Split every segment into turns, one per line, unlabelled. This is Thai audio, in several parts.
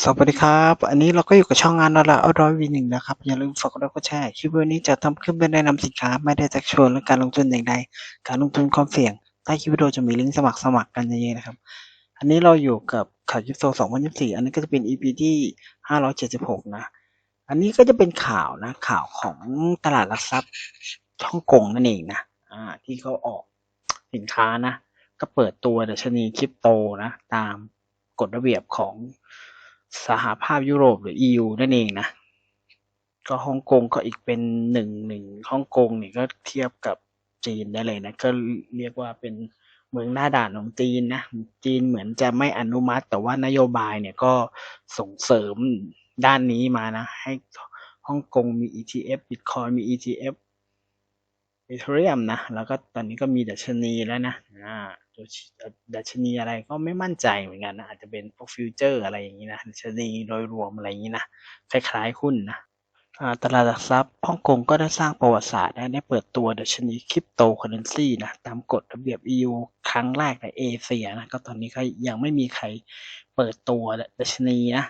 สวัสดีครับ อันนี้เราก็อยู่กับช่องงานเราละร้อยวีหนึ่งนะครับ อย่าลืมฝากกดไลค์กดแชร์คลิปวิดีโอนี้จะทำขึ้นเพื่อแนะนำสินค้า ไม่ได้แจ็คชวนและการลงทุนอย่างใด การลงทุนความเสี่ยง ใต้คลิปวิดีโอจะมีลิงก์สมัครสมัครกันเยอะๆนะครับ อันนี้เราอยู่กับข่าวยิปโซ2024 อันนี้ก็จะเป็น EP ที่ 576 นะ อันนี้ก็จะเป็นข่าวนะ ข่าวของตลาดหลักทรัพย์ฮ่องกงนั่นเองนะ อ่า ที่เขาออกสินค้านะ ก็เปิดตัวดัชนีคริปโตนะ ตามกฎระเบียบของ สหภาพยุโรปหรือ EU นั่นเองนะ ก็ฮ่องกงก็อีกเป็นหนึ่งหนึ่งฮ่องกงนี่ก็เทียบกับจีนได้เลยนะ ก็เรียกว่าเป็นเมืองหน้าด่านของจีนนะ จีนเหมือนจะไม่อนุมัติ แต่ว่านโยบายเนี่ยก็ส่งเสริมด้านนี้มานะ ให้ฮ่องกงมี ETF Bitcoin มี ETF อีเทเรียมนะ แล้วก็ตอนนี้ก็มีดัชนีแล้วนะอ่า ดัชนีอะไรก็ไม่มั่นใจเหมือนกันนะอาจจะเป็นพวกฟิวเจอร์อะไรอย่างนี้นะดัชนีโดยรวมอะไรอย่างนี้นะคล้ายๆหุ้นนะตลาดหลักทรัพย์ฮ่องกงก็ได้สร้างประวัติศาสตร์ได้เปิดตัวดัชนีคริปโตเคอเรนซีนะตามกฎระเบียบ EU ครั้งแรกในเอเชียนะก็ตอนนี้ก็ยังไม่มีใครเปิดตัวดัชนีนะ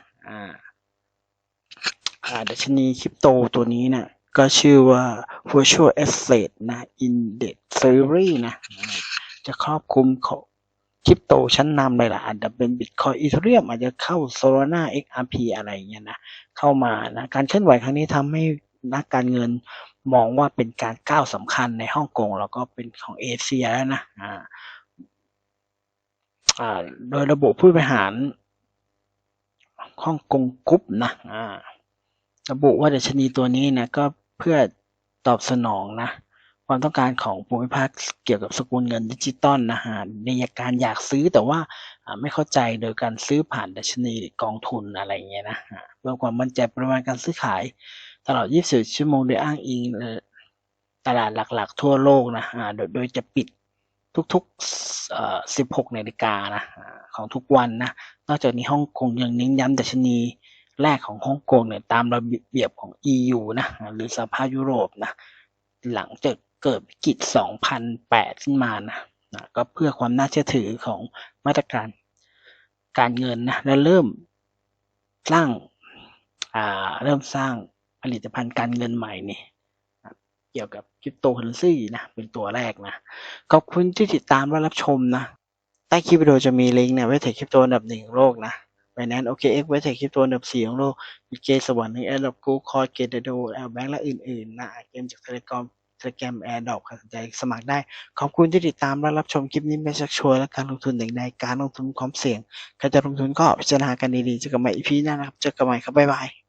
ดัชนีคริปโตตัวนี้นะก็ชื่อว่า Virtual Asset นะ Index Series นะ จะครอบคลุมของคริปโตชั้นนำเลยล่ะอาจจะเป็น Bitcoin Ethereum อาจจะเข้า Solana XRP อะไรอย่างเงี้ยนะเข้ามานะการเคลื่อนไหวครั้งนี้ทำให้นักการเงินมองว่าเป็นการก้าวสำคัญในฮ่องกงแล้วก็เป็นของเอเชียแล้วนะอ่าอ่าโดยระบบผู้บริหารฮ่องกงกรุ๊ปนะอ่าระบุว่าดัชนีตัวนี้นะก็เพื่อตอบสนองนะ ความต้องการของภูมิภาคเกี่ยวกับสกุลเงินดิจิตอลนะฮะในการอยากซื้อแต่ว่าไม่เข้าใจโดยการซื้อผ่านดัชนีกองทุนอะไรเงี้ยนะเพื่อความมั่นใจปริมาณการซื้อขาย ตลอด 24 ชั่วโมงโดยอ้างอิงตลาดหลักๆ ทั่วโลกนะโดยโดยจะปิดทุกๆ 16 นาฬิกานะของทุกวันนะ นอกจากนี้ฮ่องกงยังเน้นย้ำดัชนีแรกของฮ่องกงเนี่ยตามระเบียบของ EU นะหรือสภาพยุโรปนะหลังจาก เกิดวิกฤต 2008 ขึ้นมานะนะก็เพื่อความน่าเชื่อถือของมาตรการการเงินนะและเริ่มสร้างอ่าเริ่มสร้างผลิตภัณฑ์การเงินใหม่นี่เกี่ยวกับคริปโตเคอเรนซีนะเป็นตัวแรกนะขอบคุณที่ติดตามและรับชมนะใต้คลิปวิดีโอจะมีลิงก์เนี่ยไว้ถ่ายคริปโตอันดับหนึ่งของโลกนะไบแนนซ์โอเคเอ็กไว้ถ่ายคริปโตอันดับสี่ของโลกมีเกสวรรค์ในแอร์ดับกูคอยเกตเดโดแอลแบงค์และอื่นๆนะเกมจากเทเลคอม เทเลแกรมแอร์ดรอปใครสนใจสมัครได้ ขอบคุณที่ติดตามและรับชมคลิปนี้เป็นชักชวนและการลงทุนอย่งใดการลงทุนความเสี่ยงใครจะลงทุนก็พิจารณากันดีๆเจอกันใหม่อีพีหน้านะครับเจอกันใหม่ครับบ๊ายบาย